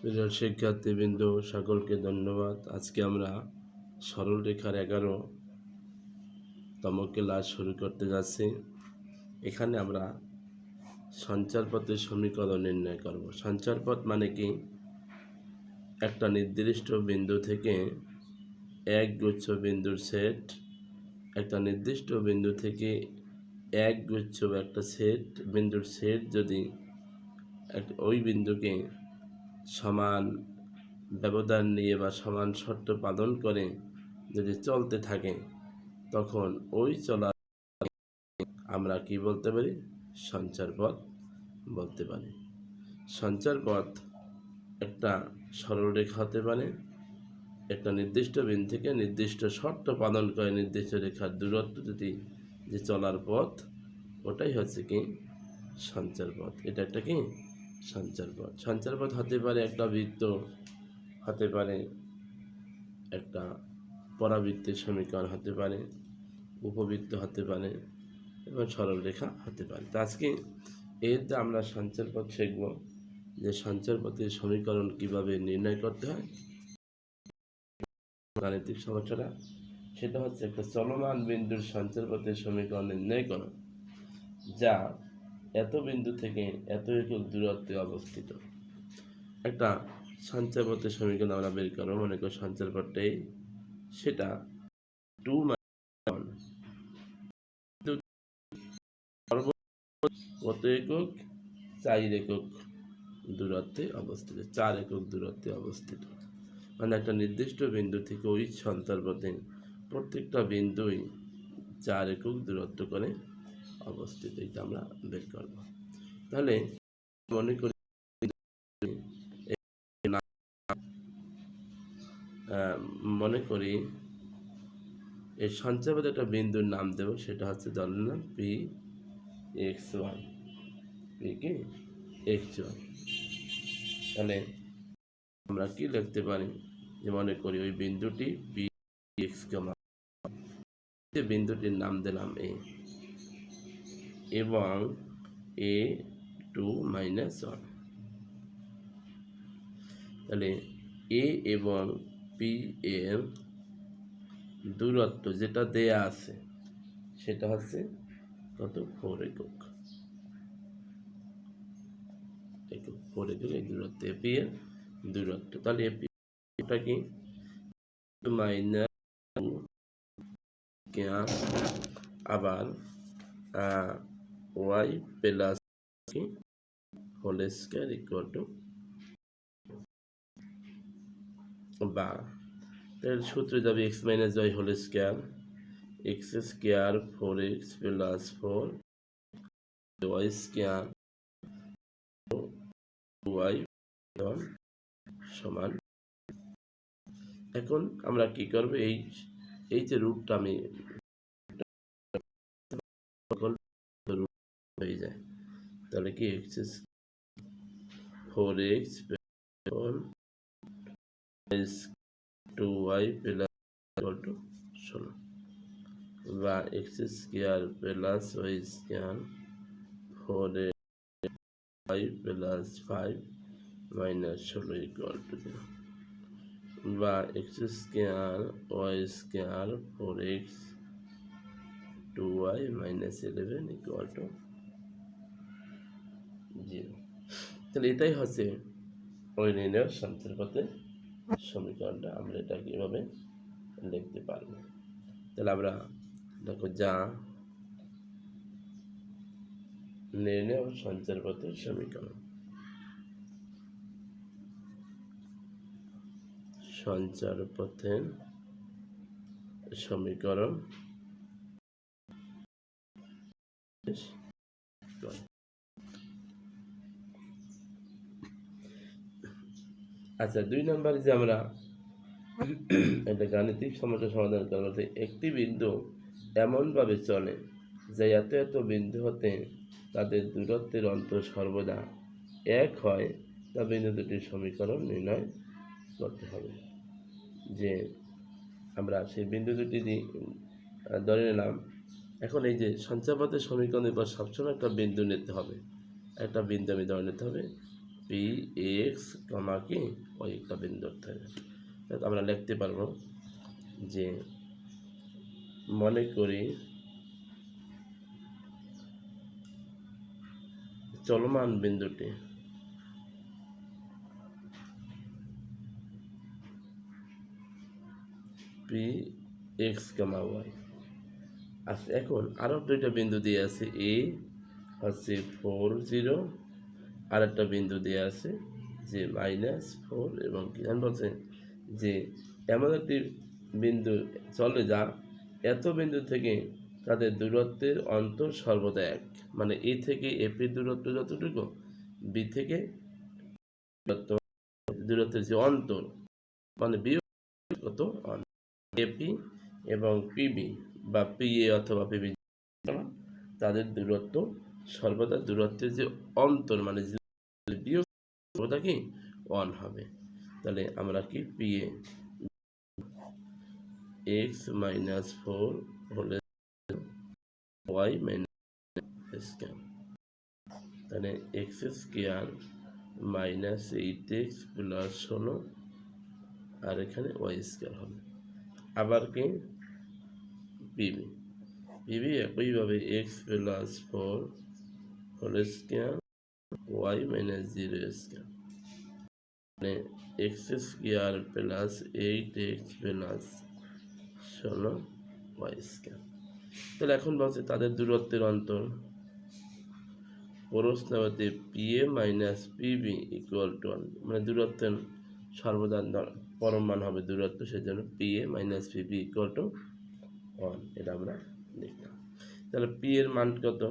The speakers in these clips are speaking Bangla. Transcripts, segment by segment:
প্রিয় শিক্ষার্থীবৃন্দ, সকলকে ধন্যবাদ। আজকে আমরা সরল রেখার এগারো তম ক্লাস শুরু করতে যাচ্ছি। এখানে আমরা সঞ্চারপথের সমীকরণ নির্ণয় করব। সঞ্চারপথ মানে কি? একটা নির্দিষ্ট বিন্দু থেকে এক গুচ্ছ বিন্দুর সেট, একটা নির্দিষ্ট বিন্দু থেকে এক গুচ্ছ একটা সেট, বিন্দুর সেট যদি ওই বিন্দুকে সমান ব্যবধান নিয়ে বা সমান শর্ত পালন করে যদি চলতে থাকে, তখন ওই চলার আমরা কি বলতে পারি? সঞ্চার পথ বলতে পারি। সঞ্চার পথ একটা সরলরেখা হতে পারে, একটা নির্দিষ্ট বিন্দু থেকে নির্দিষ্ট শর্ত পালন করে নির্দিষ্ট রেখার দূরত্ব যদি, যে চলার পথ, ওটাই হচ্ছে কি? সঞ্চার পথ। এটা একটা কি? সঞ্চার পথ। সঞ্চার পথ হতে পারে একটা বৃত্ত, হতে পারে একটা পরাবৃত্তের সমীকরণ হতে পারে, উপবৃত্ত হতে পারে এবং সরল রেখা হতে পারে। তো আজকে যে আমরা সঞ্চার পথ শিখব যে সঞ্চার পথের সমীকরণ কীভাবে নির্ণয় করতে হয়। গাণিতিক সমস্যাটা, সেটা হচ্ছে একটা চলমান বিন্দুর সঞ্চার পথের সমীকরণ নির্ণয় করো, যা এত বিন্দু থেকে এত একক দূরত্বে অবস্থিত। একটা সঞ্চয়পথের সমীকরণ আমরা বের করব, মনে করি সঞ্চয়পথটাই সেটা টু কত একক? চার একক দূরত্বে অবস্থিত, চার একক দূরত্বে অবস্থিত। মানে একটা নির্দিষ্ট বিন্দু থেকে ওই সঞ্চারপথে প্রত্যেকটা বিন্দুই চার একক দূরত্ব করে অবস্থিত, এটা আমরা বের করব। তাহলে মনে করি মনে করি এই সঞ্চয়পদ একটা বিন্দুর নাম দেব, সেটা হচ্ছে ধরুন না পি এক্স ওয়ান পি কি এক্স ওয়ান তাহলে আমরা কি লিখতে পারি? যে মনে করি ওই বিন্দুটি পি এক্স কমা বিন্দুটির নাম দিলাম এ এবং এ টু মাইনাস ওয়ান তাহলে এ এবং পি এর দূরত্ব যেটা দেয়া আছে, সেটা হচ্ছে কত? ফোর একক ফোর একক এই দূরত্ব এপি এর দূরত্ব। তাহলে এপি এটা কি? মাইনাস আবার ওয়াই প্লাস কি হোল স্কোয়ার ইকুয়াল টু বা তাহলে সূত্রে যাবে X minus Y whole square X square four X plus four Y square Y সমান। এখন আমরা কি করব? এই এই যে রুটটা আমি হয়ে যায় তাহলে কি X four X two Y plus two ষোলো বা X square plus Y square four Y plus five minus ষোলো ইকুয়াল টু জিরো বা X square Y square four X two Y minus eleven equal to zero তাহলে এটাই হচ্ছে ওই নির্ণয়ের সঞ্চার পথে সমীকরণটা আমরা এটা কীভাবে লিখতে পারব। তাহলে আমরা দেখো যা নির্ণয় ও সঞ্চার পথের সমীকরণ। সঞ্চার পথের সমীকরণ। আচ্ছা দুই নম্বরে যে আমরা একটা গাণিতিক সমস্যা সমাধান করব একটি বিন্দু এমনভাবে চলে যে এত এত বিন্দু হতে তাদের দূরত্বের অন্তর সর্বদা এক হয়, তা বিন্দু দুটির সমীকরণ নির্ণয় করতে হবে। যে আমরা সেই বিন্দু দুটি ধরে নিলাম, এখন এই যে সঞ্চয়পথের সমীকরণের পর সবসময় একটা বিন্দু নিতে হবে। একটা বিন্দু আমি ধরে নিতে হবে পি এক্স কমা কি? বিন্দুর থেকে। তাহলে আমরা লিখতে পারব যে মনে করি চলমান বিন্দুটি পি এক্স কমা ওয়াই আচ্ছা এখন আরও দুইটা বিন্দু দিয়ে আছে এ হচ্ছে ফোর জিরো আর একটা বিন্দু দিয়ে আছে যে মাইনাস ফোর এবং কি? আমি বলছে যে এমন একটি বিন্দু চলে যা এত বিন্দু থেকে তাদের দূরত্বের অন্তর সর্বদা এক। মানে এ থেকে এপি দূরত্ব যতটুকু বি থেকে দূরত্ব, দূরত্বের যে অন্তর মানে বিয়োগ কত? এপি এবং পিবি বা পিএ অথবা পিবি তাদের দূরত্ব সর্বদা দূরত্বের যে অন্তর মানে সর্বদা কি? ওয়ান হবে। তাহলে আমরা কি P A X minus four হলে ওয়াই মাইনাস স্কোয়ার তাহলে X square minus eight X plus ষোলো, আর এখানে ওয়াই স্কোয়ার হবে। আবার কি? পিবি পিবি একইভাবে X plus four whole square Y minus zero square. মানে X square plus eight X plus ষোলো ওয়াই স্কোয়ার। তাহলে এখন বলছে তাদের দূরত্বের অন্তর। প্রশ্নবতে P A minus P B equal to one মানে দূরত্বের সর্বদা পরম মান হবে দূরত্ব, সেজন্য P A minus P B equal to one এটা আমরা লিখলাম তাহলে পি এর মান কত?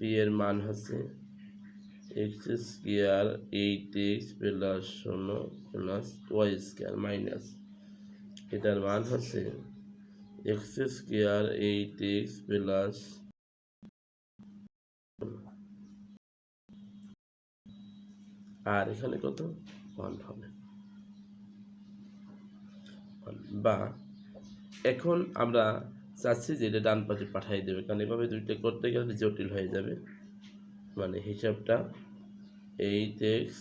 এর মান হচ্ছে X square eight X plus ষোলো প্লাস ওয়াই স্কোয়ার মাইনাস। এটার মান হচ্ছে X square eight X plus আর এখানে কত? ওয়ান হবে। বা এখন আমরা চাচ্ছি যে এটা ডান পাশে পাঠিয়ে দেবে। কারণ এভাবে দুইটা করতে গেলে জটিল হয়ে যাবে। মানে হিসাবটা এইট এক্স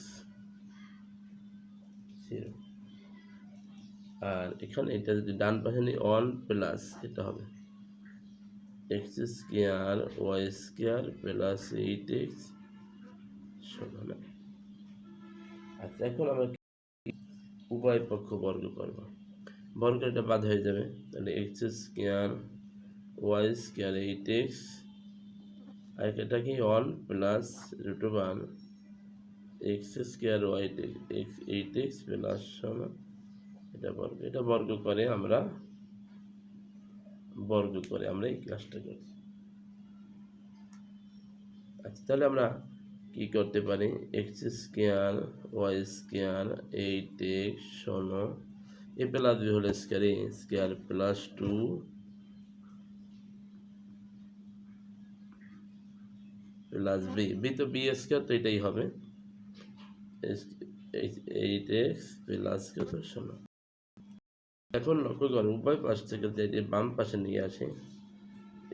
আর এখানে এটা যদি ডান পাশে নিই ওয়ান প্লাস এটা হবে। X square Y square plus eight X ষোলো না আচ্ছা এখন আমরা উভয় পক্ষ বর্গ করব। বর্গ এটা বাদ হয়ে যাবে। তাহলে X square Y square eight X আর এটা কি one plus root one X square Y X eight X plus ষোলো এটা বর্গ এটা বর্গ করে আমরা বর্গ করে আমরা এই ক্লাসটা করি আচ্ছা তাহলে আমরা কি করতে পারি? X square Y square eight X ষোলো এ প্লাস বি হলে square A square plus B B তো বি স্কোয়ার তো এটাই হবে। এইট এক্স প্লাস কত? ষোলো। এখন লক্ষ্য করো, উভয় পাশ থেকে এটি বাম পাশে নিয়ে আসে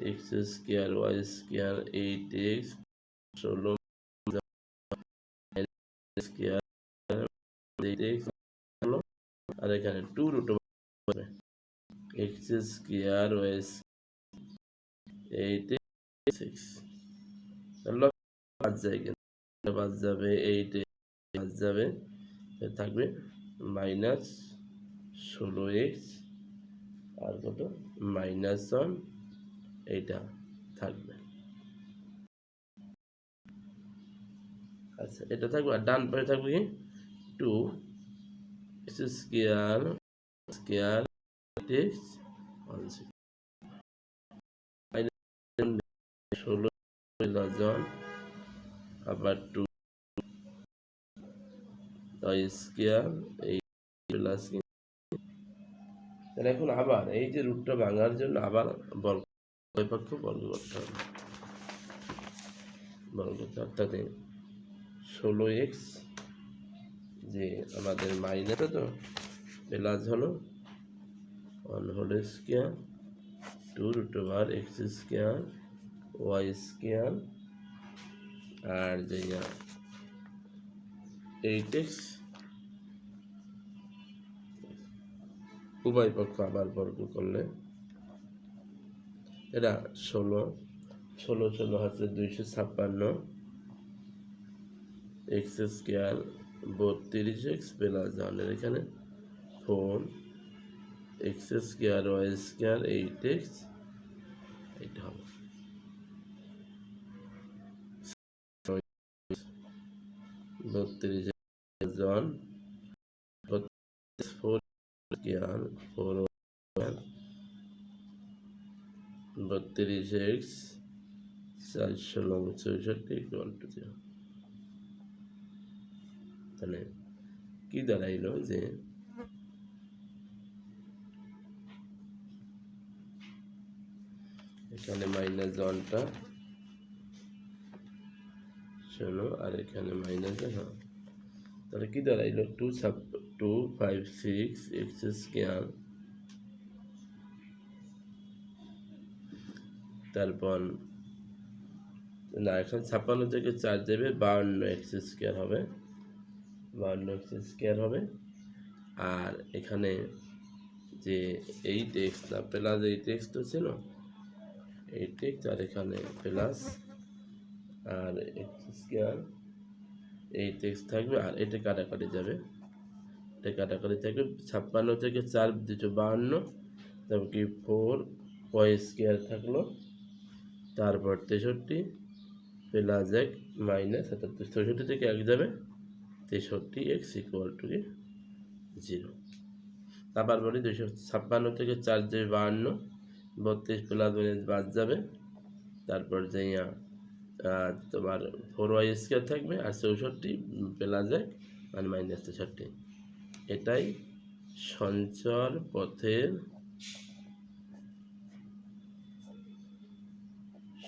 X square Y square eight X ষোলো স্কোয়ার এইট এক্স আর এখানে two root over X square Y eight six. বাদ যায় কিন্তু বাদ যাবে এইট, বাদ যাবে থাকবে মাইনাস ষোলো এক্স আর কত? মাইনাস ওয়ান, এইটা থাকবে। আচ্ছা এটা থাকবে আর ডান পাশে থাকবে কি? Two X square square X one ষোলো প্লাস আবার টু স্কোয়ার এই প্লাস তাহলে এখন আবার এই যে রুটটা ভাঙার জন্য আবার বর্গ পক্ষ বর্গ করতে হবে বর্গ করতে। অর্থাৎ ষোলো এক্স যে আমাদের মাইনাস তো প্লাস হলো one whole square two root over X square Y square আর যে এইট এক্স উভয় পক্ষ আবার বর্গ করলে এটা ষোলো ষোলো ষোলো হচ্ছে দুইশো ছাপ্পান্ন এক্স স্কোয়ার বত্রিশ এক্স প্লাস ওয়ানের এখানে four X square Y square eight X এটা হবে বত্রিশ জন ফোর স্কোয়ার ফোর বত্রিশ এক্স চারশো লং চৌষট্টি ইকুয়াল টু জিরো তাহলে কি দাঁড়াইলো যে এখানে মাইনাস ওয়ানটা শোনো আর এখানে মাইনাস হ্যাঁ। তাহলে কি দাঁড়াইলো? Two sub two five six X square তারপর না, এখন ছাপ্পান্ন থেকে চার দেবে, বাউন্ন এক্স স্কোয়ার হবে। বাউন্ন এক্স স্কোয়ার হবে। আর এখানে যে এইট এক্স না প্লাস এইট এক্স তো ছিল। এইট এক্স আর এখানে প্লাস আর এক্স স্কোয়ার। এইট এক্স থাকবে আর এটা কাটাকাটি যাবে। এটা কাটাকাটি থাকবে ছাপ্পান্ন থেকে চার, দুটো বাউন্ন তারপর কি ফোর ওয়াই স্কোয়ার থাকল। তারপর তেষট্টি প্লাস এক মাইনাস অর্থাৎ চৌষট্টি থেকে এক যাবে। তেষট্টি এক্স ইকুয়াল টু কি? জিরো তারপর বলি দুশো ছাপ্পান্ন থেকে চার যাবে বাহান্ন, বত্রিশ প্লাস বাদ যাবে। তারপর যাইয়া তোমার ফোর ওয়াই স্কোয়ার থাকবে আর চৌষট্টি প্লাস এক মানে মাইনাস তেষট্টি। এটাই সঞ্চর পথের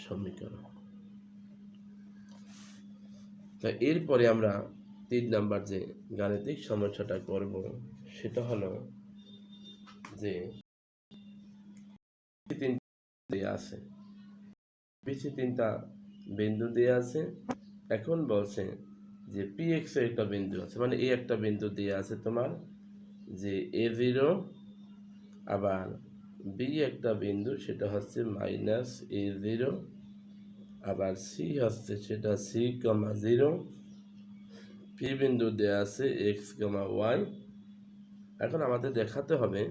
সমীকরণ। তো এরপরে আমরা তিন নাম্বার যে গাণিতিক সমস্যাটা করব সেটা হলো যে তিন আছে। পিছিয়ে তিনটা বিন্দু দেয়া আছে। এখন বলছে যে পি এক্স একটা বিন্দু আছে মানে এই একটা বিন্দু দেয়া আছে তোমার যে এ জিরো আবার বি একটা বিন্দু, সেটা হচ্ছে মাইনাস এ জিরো আবার সি হচ্ছে সেটা সি কমা জিরো পি বিন্দু দেওয়া আছে এক্স কমা ওয়াই এখন আমাদের দেখাতে হবে,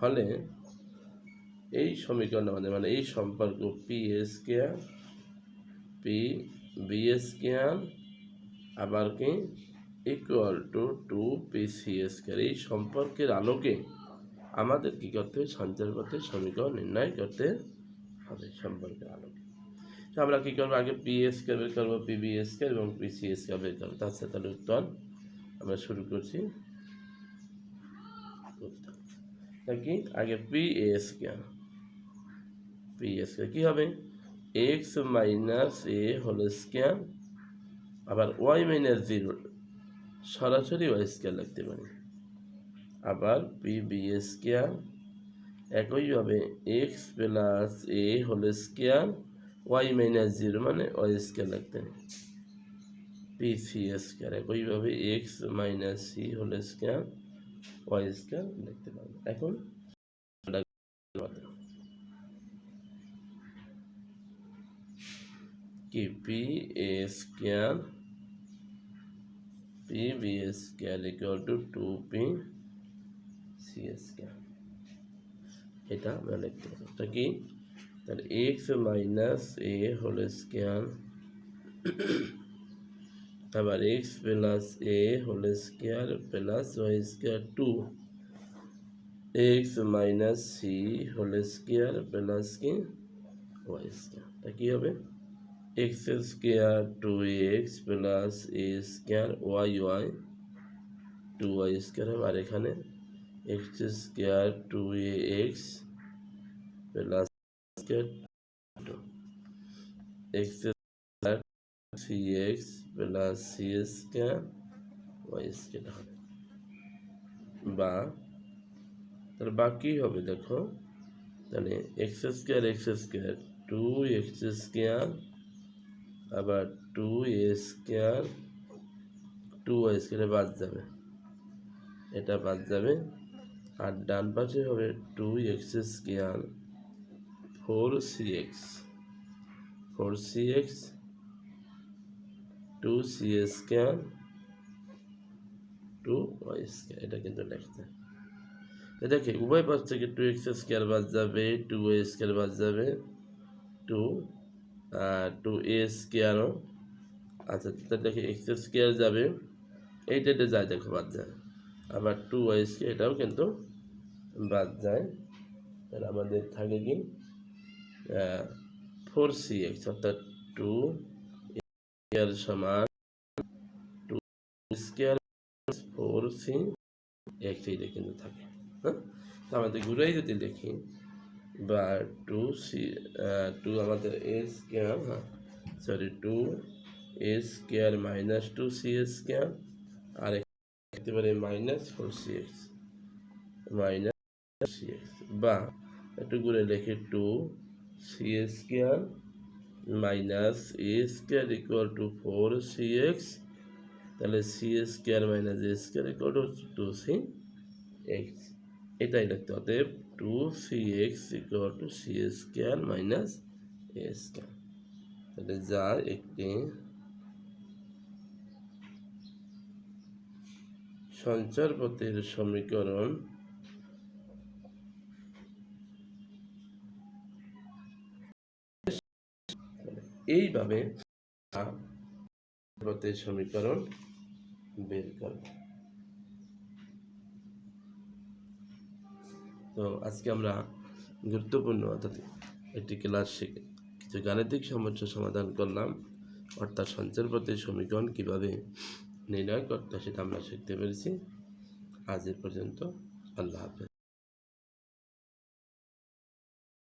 হলে এই সমীকরণ আমাদের মানে এই সম্পর্ক P square P B square আবার কি? Equal to two P C square এই সম্পর্কের আলোকে আমাদের কি করতে হবে? সঞ্চার পথে সমীকরণ নির্ণয় করতে হবে, সম্পর্কের আলোকে। তো আমরা কী করব? আগে পিএস কে বের করব পিবিএস কে এবং পিসিএস কে বের করব। তার সাথে উত্তর আমরা শুরু করছি। উত্তর কি? আগে পিএস কে। পিএস কে কী হবে? X minus A whole square আবার ওয়াই মাইনাস জিরো সরাসরি ওয়াই স্কোয়ার লিখতে পারি। আবার পি বি স্কোয়ার একইভাবে x plus A whole square y minus zero মানে ওয়াই স্কোয়ার লিখতে পি সি স্কোয়ার একইভাবে x minus C whole square y square লিখতে পারব এখন কি P A square P B square equal to two P C square এটা আমরা লিখতে পারব এটা কি তাহলে x minus A whole square আবার x plus A whole square plus y square two x minus C whole square plus কি ওয়াই স্কোয়ার তা কী হবে x square two x plus A square y y two y square হবে আর এখানে x square two A x plus square two x square C x plus C square y square হবে বা তাহলে বাকি হবে দেখো তাহলে x square x square two x square আবার two A square two y স্কোয়ারে বাদ যাবে এটা বাদ যাবে আর ডান পাশে হবে two x square four C x, four C x, two C square two y square এটা কিন্তু লিখতে। কি উভয় পাশ থেকে টু এক্স স্কোয়ার বাদ যাবে, টু ওয়াই স্কোয়ার বাদ যাবে, টু টু এ স্কোয়ারও আচ্ছা তাহলে দেখি, এক্স স্কোয়ার যাবে এইটা এটা যায়, দেখো, বাদ যায়। আবার টু ওয়াই স্কোয়ার এটাও কিন্তু বাদ যায়। তাহলে আমাদের থাকে কি? ফোর সি এক্স অর্থাৎ টু স্কোয়ার সমান two square four C x এইটা কিন্তু থাকে হ্যাঁ? আমাদের ঘুরাই যদি দেখি, বা টু সি টু আমাদের এ স্কোয়ার হ্যাঁ? Sorry two A square minus two C square আর লিখতে পারি minus four C x minus C x বা একটু ঘুরে লিখি two C square minus A square equal to four C x তাহলে C square minus A square equal to two C x এটাই লিখতে অতএব two C x equal to C square minus A square তাহলে যা একটি সঞ্চারপথের সমীকরণ এইভাবে সমীকরণ বের করব। তো আজকে আমরা গুরুত্বপূর্ণ অর্থাৎ একটি ক্লাস শিখে কিছু গাণিতিক সমস্যা সমাধান করলাম, অর্থাৎ সঞ্চারপথের সমীকরণ কীভাবে নির্ণয় করতে সেটা আমরা শিখতে পেরেছি। আজ এ পর্যন্ত, আল্লাহ হাফেজ।